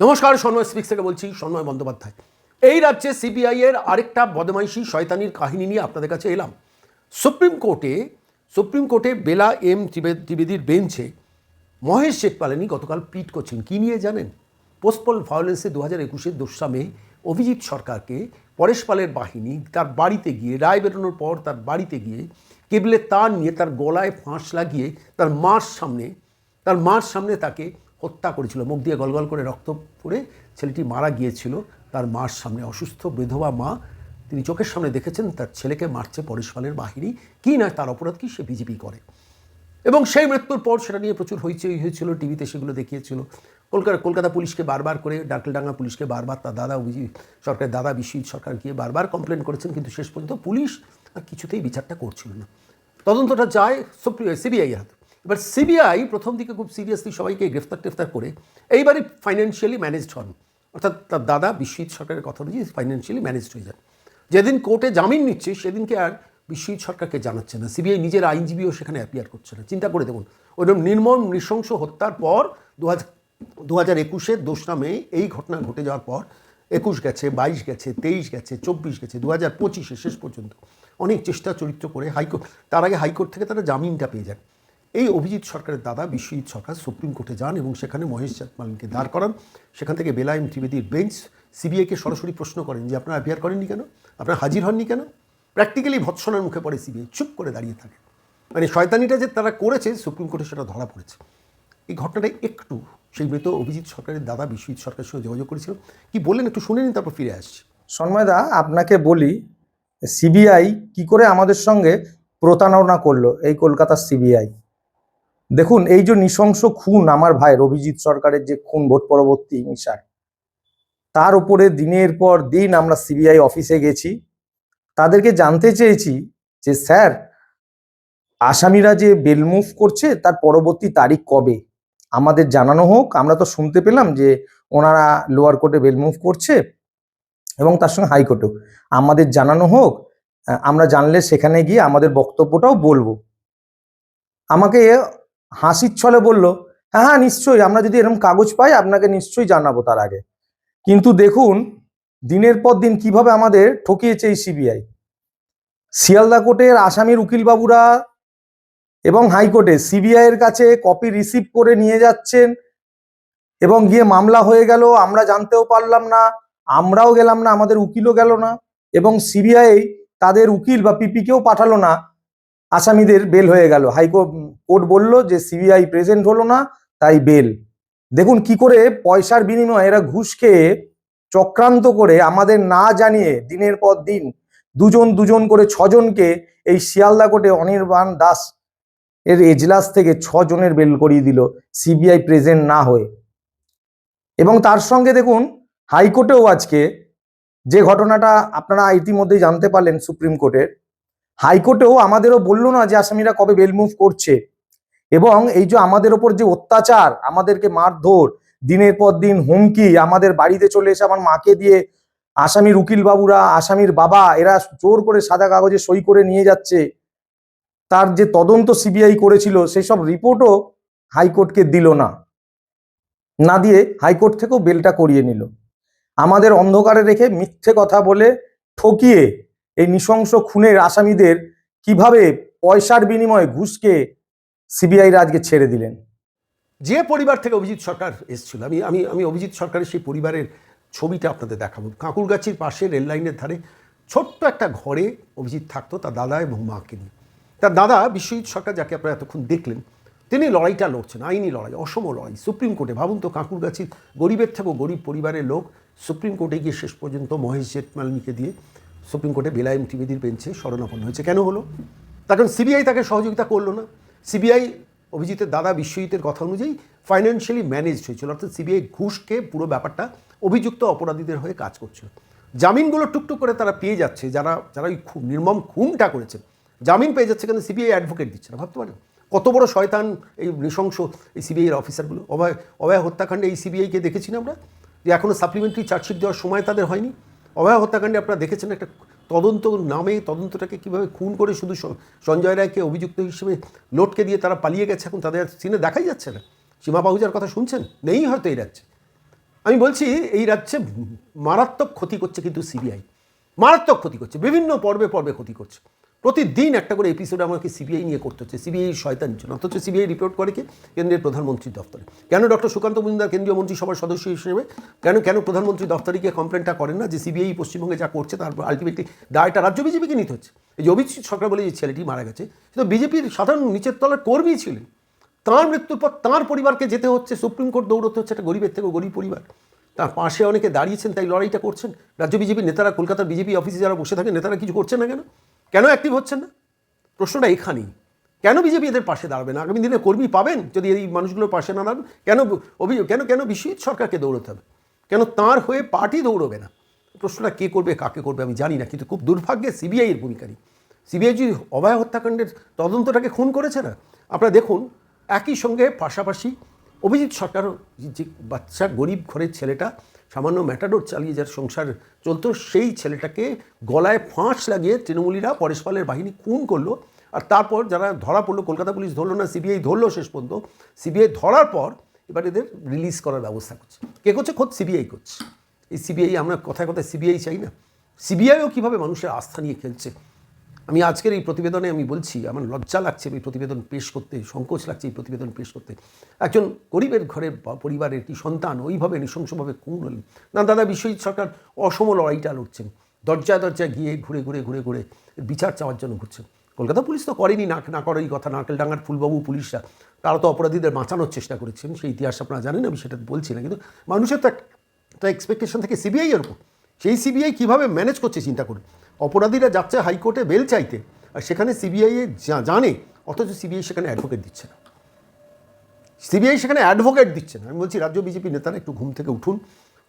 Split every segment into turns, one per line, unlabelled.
নমস্কার, সন্ময় স্পিক্স থেকে বলছি সন্ময় বন্দ্যোপাধ্যায়। এই রাজ্যে সিবিআই এর আরেকটা বদমাইশি শয়তানির কাহিনী নিয়ে আপনাদের কাছে এলাম। সুপ্রিম কোর্টে সুপ্রিম কোর্টে বেলা এম ত্রিবেদীর বেঞ্চে মহেশ জেঠপালানি গতকাল পিট করছেন। কী নিয়ে জানেন? পোস্টপল ভায়োলেন্সে দু হাজার একুশের দোসরা মে অভিজিৎ সরকারকে পরেশ পালের বাহিনী তার বাড়িতে গিয়ে, রায় বেরোনোর পর তার বাড়িতে গিয়ে, কেবলে তার নিয়ে তার গলায় ফাঁস লাগিয়ে তার মার সামনে, তার মার সামনে তাকে হত্যা করেছিল, মুখ দিয়ে গলগল করে রক্ত পড়ে ছেলেটি মারা গিয়েছিল। তার মার সামনে অসুস্থ বিধবা মা, তিনি চোখের সামনে দেখেছেন, তার ছেলেকে মারছে পরেশ পালের বাহিনী। কি না, তার অপরাধ কি, সে বিজেপি করে। এবং সেই মৃত্যুর পর সেটা নিয়ে প্রচুর হইচই হয়েছিল, টিভিতে সেগুলো দেখিয়েছিল। কলকাতা কলকাতা পুলিশকে বারবার করে, ডাকলডাঙ্গা পুলিশকে বারবার, তার দাদা সরকারের দাদা বিশ্বজিৎ সরকার গিয়ে বারবার কমপ্লেন করেছেন, কিন্তু শেষ পর্যন্ত পুলিশ আর কিছুতেই বিচারটা করছিল না। তদন্তটা যায় সুপ্রিয় সিবিআই হাতে। এবার সিবিআই প্রথম দিকে খুব সিরিয়াসলি সবাইকে গ্রেফতার টেফতার করে এইবারই ফাইন্যান্সিয়ালি ম্যানেজড হন। অর্থাৎ তার দাদা বিশ্বজিৎ সরকারের কথা অনুযায়ী ফাইন্যান্সিয়ালি ম্যানেজড হয়ে যান। যেদিন কোর্টে জামিন নিচ্ছে, সেদিনকে আর বিশ্বজিৎ সরকারকে জানাচ্ছে না। সিবিআই নিজের আইনজীবীও সেখানে অ্যাপিয়ার করছে না। চিন্তা করে দেখুন, ওইরকম নির্মম, নৃশংস হত্যার পর দু হাজার দু হাজার একুশের দোসরা এই ঘটনা ঘটে যাওয়ার পর একুশ গেছে, বাইশ গেছে, তেইশ গেছে, চব্বিশ গেছে দু হাজার পঁচিশে শেষ পর্যন্ত অনেক চেষ্টা চরিত্র করে হাইকোর্ট তার আগে হাইকোর্ট থেকে তারা জামিনটা পেয়ে যান। এই অভিজিৎ সরকারের দাদা বিশ্বজিৎ সরকার সুপ্রিম কোর্টে যান এবং সেখানে মহেশ জাতমালকে দাঁড় করান। সেখান থেকে বেলায়েম ত্রিবেদীর বেঞ্চ সিবিআইকে সরাসরি প্রশ্ন করেন যে, আপনারা অ্যাপিয়ার করেননি কেন? আপনারা হাজির হননি কেন? প্র্যাকটিক্যালি ভৎসনার মুখে পড়ে সিবিআই, চুপ করে দাঁড়িয়ে থাকে। মানে শয়তানিটা যে তারা করেছে, সুপ্রিম কোর্টে সেটা ধরা পড়েছে। এই ঘটনাটা একটু সেই মৃত অভিজিৎ সরকারের দাদা বিশ্বজিৎ সরকারের সঙ্গে যোগাযোগ করেছিল। কি বললেন? একটু শুনে নিন, তারপর ফিরে আসছি।
সন্ময়দা আপনাকে বলি, সিবিআই কি করে আমাদের সঙ্গে প্রতারণা করল এই কলকাতার সিবিআই? দেখুন, এই যে নৃশংস খুন আমার ভাইয়ের অভিজিৎ সরকারের যে খুন ভোট পরবর্তী হিংসার, তার উপরে দিনের পর দিন আমরা সিবিআই অফিসে গেছি। তাদেরকে জানতে চেয়েছি যে, স্যার, আসামিরা যে বেল মুভ করছে, তার পরবর্তী তারিখ কবে? আমাদের জানানো হোক, আমরা তো শুনতে পেলাম যে ওনারা লোয়ার কোর্টে বেল মুভ করছে এবং তার সঙ্গে হাইকোর্টেও। আমাদের জানানো হোক আমরা জানলে সেখানে গিয়ে আমাদের বক্তব্যটাও বলব। আমাকে হাসির ছলে বলল হ্যাঁ হ্যাঁ নিশ্চয়ই, আমরা যদি এরকম কাগজ পাই, আপনাকে নিশ্চয়ই জানাব তার আগে। কিন্তু দেখুন, দিনের পর দিন কীভাবে আমাদের ঠকিয়েছে এই সিবিআই। শিয়ালদা কোর্টের আসামির উকিল বাবুরা এবং হাইকোর্টে সিবিআই এর কাছে কপি রিসিভ করে নিয়ে যাচ্ছেন এবং গিয়ে মামলা হয়ে গেল, আমরা জানতেও পারলাম না, আমরাও গেলাম না, আমাদের উকিলও গেল না এবং সিবিআই তাদের উকিল বা পিপিকেও পাঠালো না। আসামিদের বেল হয়ে গেল। হাইকোর্ট কোর্ট বলল যে, সিবিআই প্রেজেন্ট হলো না, তাই বেল। দেখুন কি করে পয়সার বিনিময়ে এরা ঘুষ খেয়ে চক্রান্ত করে আমাদের না জানিয়ে দিনের পর দিন দুজন দুজন করে ছজনকে এই শিয়ালদা কোর্টে অনির্বাণ দাস এর এজলাস থেকে ছজনের বেল করিয়ে দিল, সিবিআই প্রেজেন্ট না হয়ে। এবং তার সঙ্গে দেখুন, হাইকোর্টেও আজকে যে ঘটনাটা আপনারা ইতিমধ্যেই জানতে পারলেন সুপ্রিম কোর্টের হাইকোর্টেও আমাদেরও বলল না যে আসামিরা কবে বেল মুভ করছে। এবং এই যে আমাদের ওপর যে অত্যাচার, আমাদেরকে মারধর, দিনের পর দিন হুমকি, আমাদের বাড়িতে চলে এসে আমার মাকে দিয়ে আসামির উকিল বাবুরা আসামির বাবা, এরা জোর করে সাদা কাগজে সই করে নিয়ে যাচ্ছে। তার যে তদন্ত সিবিআই করেছিল, সেই সব রিপোর্টও হাইকোর্টকে দিল না। না দিয়ে হাইকোর্ট থেকেও বেলটা করিয়ে নিল। আমাদের অন্ধকারে রেখে মিথ্যে কথা বলে ঠকিয়ে এই নৃশংস খুনের আসামিদের কীভাবে পয়সার বিনিময়ে ঘুষকে সিবিআইরা আজকে ছেড়ে দিলেন?
যে পরিবার থেকে অভিজিৎ সরকার এসেছিল, আমি আমি আমি অভিজিৎ সরকারের সেই পরিবারের ছবিটা আপনাদের দেখাবো। কাঁকুরগাছির পাশে রেললাইনের ধারে ছোট্ট একটা ঘরে অভিজিৎ থাকতো, তার দাদা এবং মাকে নিয়ে। তার দাদা বিশ্বজিৎ সরকার, যাকে আপনারা এতক্ষণ দেখলেন, তিনি লড়াইটা লড়ছেন, আইনি লড়াই, অসম লড়াই, সুপ্রিম কোর্টে। ভাবুন তো কাঁকুরগাছির গরিবের থেকেও গরিব পরিবারের লোক সুপ্রিম কোর্টে গিয়ে শেষ পর্যন্ত মহেশ জেঠমালিনীকে দিয়ে সুপ্রিম কোর্টে বেলায়েম ত্রিবেদীর বেঞ্চে শরণাপন্ন হয়েছে। কেন হলো? তার কারণ সিবিআই তাকে সহযোগিতা করল না। সিবিআই অভিজিতের দাদা বিশ্বজিতের কথা অনুযায়ী ফাইন্যান্সিয়ালি ম্যানেজড হয়েছিল। অর্থাৎ সিবিআই ঘুষকে, পুরো ব্যাপারটা অভিযুক্ত অপরাধীদের হয়ে কাজ করছিল। জামিনগুলো টুকটুক করে তারা পেয়ে যাচ্ছে। যারা যারা ওই নির্মম খুনটা করেছে জামিন পেয়ে যাচ্ছে কিন্তু সিবিআই অ্যাডভোকেট দিচ্ছে না, ভাবতে পারেন? কত বড় শয়তান এই নৃশংস এই সিবিআইয়ের অফিসারগুলো অভয় অভয় হত্যাকাণ্ডে এই সিবিআইকে দেখেছি না আমরা? যে এখনও সাপ্লিমেন্টারি চার্জশিট দেওয়ার সময় তাদের হয়নি। অভয় হত্যাকাণ্ডে আপনারা দেখেছেন একটা তদন্ত নামে তদন্তটাকে কীভাবে খুন করে শুধু সঞ্জয় রায়কে অভিযুক্ত হিসেবে লোটকে দিয়ে তারা পালিয়ে গেছে এখন তাদের সিনে দেখাই যাচ্ছে না। সীমা বাহুজার কথা শুনছেন? নেই হয়তো এই রাজ্যে। আমি বলছি, এই রাজ্যে মারাত্মক ক্ষতি করছে কিন্তু সিবিআই। মারাত্মক ক্ষতি করছে, বিভিন্ন পর্বে পর্বে ক্ষতি করছে। প্রতিদিন একটা করে এপিসোড আমাকে সিবিআই নিয়ে করতে হচ্ছে। সিবিআই শয়তান জন্য অথচ সিবিআই রিপোর্ট করে কি? কেন্দ্রের প্রধানমন্ত্রীর দপ্তরে কেন ডক্টর সুকান্ত মজুমদার কেন্দ্রীয় মন্ত্রিসভার সদস্য হিসেবে, কেন কেন প্রধানমন্ত্রী দপ্তরে গিয়ে কমপ্লেনটা করেন না যে সিবিআই পশ্চিমবঙ্গে যা করছে তার আলটিমেটলি দায়টা রাজ্য বিজেপিকে নিতে হচ্ছে। এই যে অভিজিৎ সরকার বলে যে ছেলেটি মারা গেছে, সে তো বিজেপির সাধারণ নিচের তলার কর্মী ছিলেন। তাঁর মৃত্যুর পর তাঁর পরিবারকে যেতে হচ্ছে, সুপ্রিম কোর্ট দৌড়তে হচ্ছে একটা গরিবের থেকে গরিব পরিবার। তার পাশে অনেকে দাঁড়িয়েছেন, তাই লড়াইটা করছেন। রাজ্য বিজেপির নেতারা, কলকাতার বিজেপি অফিসে যারা বসে থাকেন, নেতারা কিছু করছেন না কেন? কেন অ্যাক্টিভ হচ্ছেন না? প্রশ্নটা এখানেই। কেন বিজেপি এদের পাশে দাঁড়াবে না? আগামী দিনে কর্মী পাবেন? যদি এই মানুষগুলোর পাশে না দাঁড়ান, কেন অভিযোগ কেন কেন বিশ্বজিৎ সরকারকে দৌড়তে হবে? কেন তাঁর হয়ে পার্টি দৌড়বে না? প্রশ্নটা কে করবে, কাকে করবে আমি জানি না, কিন্তু খুব দুর্ভাগ্যে সিবিআইয়ের ভূমিকা নেই সিবিআই যদি অভয় হত্যাকাণ্ডের তদন্তটাকে খুন করেছে না? আপনারা দেখুন, একই সঙ্গে পাশাপাশি অভিজিৎ সরকার যে বাচ্চা, গরিব ঘরের ছেলেটা, সামান্য ম্যাটাডোর চালিয়ে যার সংসার চলতো, সেই ছেলেটাকে গলায় ফাঁস লাগিয়ে তৃণমূলীরা পরেশপালের বাহিনী খুন করল। আর তারপর যারা ধরা পড়ল, কলকাতা পুলিশ ধরলো না, সিবিআই ধরলো শেষ পর্যন্ত। সিবিআই ধরার পর এবার এদের রিলিজ করার ব্যবস্থা করছে। কে করছে? খোদ সিবিআই করছে। এই সিবিআই, আমরা কথায় কথায় সিবিআই চাই না। সিবিআইও কীভাবে মানুষের আস্থা নিয়ে খেলছে? আমি আজকের এই প্রতিবেদনে আমি বলছি, আমার লজ্জা লাগছে এই প্রতিবেদন পেশ করতে, সংকোচ লাগছে এই প্রতিবেদন পেশ করতে। একজন গরিবের ঘরের পরিবারের একটি সন্তান ওইভাবে নৃশংসভাবে খুন হলেন? না, দাদা, বিশ্বজিৎ সরকার অসম লড়াইটা লড়ছেন। দরজায় দরজায় গিয়ে ঘুরে ঘুরে ঘুরে ঘুরে বিচার চাওয়ার জন্য ঘুরছেন। কলকাতা পুলিশ তো করেনি না না করারই কথা। নারকেলডাঙ্গার ফুলবাবু পুলিশরা, তারা তো অপরাধীদের বাঁচানোর চেষ্টা করেছেন। সেই ইতিহাস আপনারা জানেন, আমি সেটা বলছি না। কিন্তু মানুষের তো একটা এক্সপেকটেশন থেকে সিবিআই এর উপর। সেই সিবিআই কীভাবে ম্যানেজ করছে চিন্তা করুন। অপরাধীরা যাচ্ছে হাইকোর্টে বেল চাইতে আর সেখানে সিবিআই জানে, অথচ সিবিআই সেখানে অ্যাডভোকেট দিচ্ছে না। সিবিআই সেখানে অ্যাডভোকেট দিচ্ছে না। আমি বলছি, রাজ্য বিজেপি নেতারা একটু ঘুম থেকে উঠুন,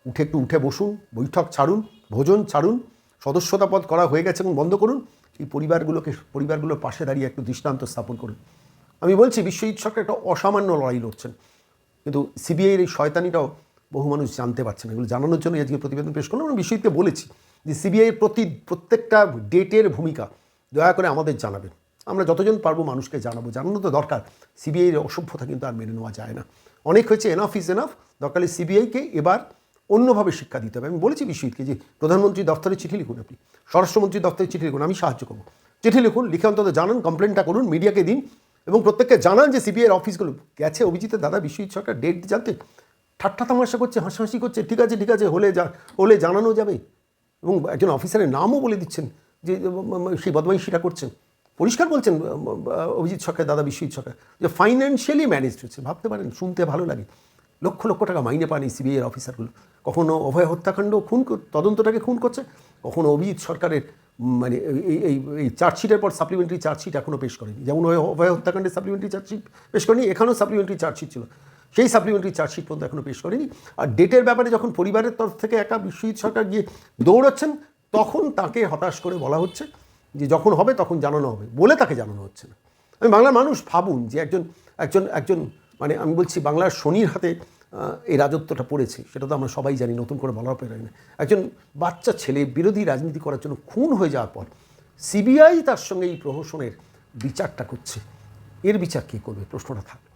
উঠে একটু উঠে বসুন, বৈঠক ছাড়ুন, ভোজন ছাড়ুন, সদস্যতা পদ করা হয়ে গেছে এবং বন্ধ করুন, এই পরিবারগুলোকে, পরিবারগুলোর পাশে দাঁড়িয়ে একটু দৃষ্টান্ত স্থাপন করুন। আমি বলছি, বিশ্বজিৎ সরকার একটা অসামান্য লড়াই লড়ছেন। কিন্তু সিবিআইয়ের এই শয়তানিটাও বহু মানুষ জানতে পারছে না। এগুলো জানানোর জন্য আজকে প্রতিবেদন পেশ করলাম আমি বিশ্বজিৎকে বলেছি যে সিবিআইয়ের প্রতি প্রত্যেকটা ডেটের ভূমিকা দয়া করে আমাদের জানাবেন। আমরা যতজন পারব মানুষকে জানাব। জানানো তো দরকার। সিবিআইয়ের অসভ্যতা কিন্তু আর মেনে নেওয়া যায় না। অনেক হয়েছে এনাফ ইজ এনাফ দরকার সিবিআইকে এবার অন্যভাবে শিক্ষা দিতে হবে। আমি বলেছি বিশ্বজিৎকে যে প্রধানমন্ত্রী দপ্তরে চিঠি লিখুন আপনি। স্বরাষ্ট্রমন্ত্রী দপ্তরে চিঠি লিখুন। আমি সাহায্য করব। চিঠি লিখুন, লিখে অন্তত জানান কমপ্লেনটা করুন মিডিয়াকে দিন এবং প্রত্যেককে জানান যে সিবিআইয়ের অফিসগুলো গেছে। অভিজিতের দাদা বিশ্বজিৎ সরকার ডেট জানতে ঠাট্টা তামাশা করছে, হাসাহাসি করছে। ঠিক আছে ঠিক আছে, হলে যা, হলে জানানো যাবে। এবং একজন অফিসারের নামও বলে দিচ্ছেন যে সেই বদমাইশিটা করছেন। পরিষ্কার বলছেন অভিজিৎ সরকার, দাদা বিশ্বজিৎ সরকার, যে ফাইন্যান্সিয়ালি ম্যানেজড হচ্ছে। ভাবতে পারেন, শুনতে ভালো লাগে। লক্ষ লক্ষ টাকা মাইনে পান এই সিবিআইয়ের অফিসারগুলো। কখনো অভয় হত্যাকাণ্ড খুন তদন্তটাকে খুন করছে, কখনো অভিজিৎ সরকারের মানে এই এই চার্জশিটের পর সাপ্লিমেন্টারি চার্জশিট এখনও পেশ করেনি। যেমন অভয় হত্যাকাণ্ডের সাপ্লিমেন্টারি চার্জশিট পেশ করেনি, এখানেও সাপ্লিমেন্টারি চার্জশিট ছিল। সেই সাপ্লিমেন্টারি চার্জশিট পর্যন্ত এখনও পেশ করেনি। আর ডেটের ব্যাপারে যখন পরিবারের তরফ থেকে একটা বিশ্বজিৎ সরকার গিয়ে দৌড়াচ্ছেন, তখন তাকে হতাশ করে বলা হচ্ছে যে যখন হবে তখন জানানো হবে, বলে তাকে জানানো হচ্ছে না। আমি বাংলার মানুষ ভাবুন যে একজন একজন একজন মানে আমি বলছি বাংলার শনির হাতে এই রাজত্বটা পড়েছে, সেটা তো আমরা সবাই জানি, নতুন করে বলার পেরে না একজন বাচ্চা ছেলে বিরোধী রাজনীতি করার জন্য খুন হয়ে যাওয়ার পর সিবিআই তার সঙ্গে এই প্রহসনের বিচারটা করছে। এর বিচার কে করবে? প্রশ্নটা থাকবে।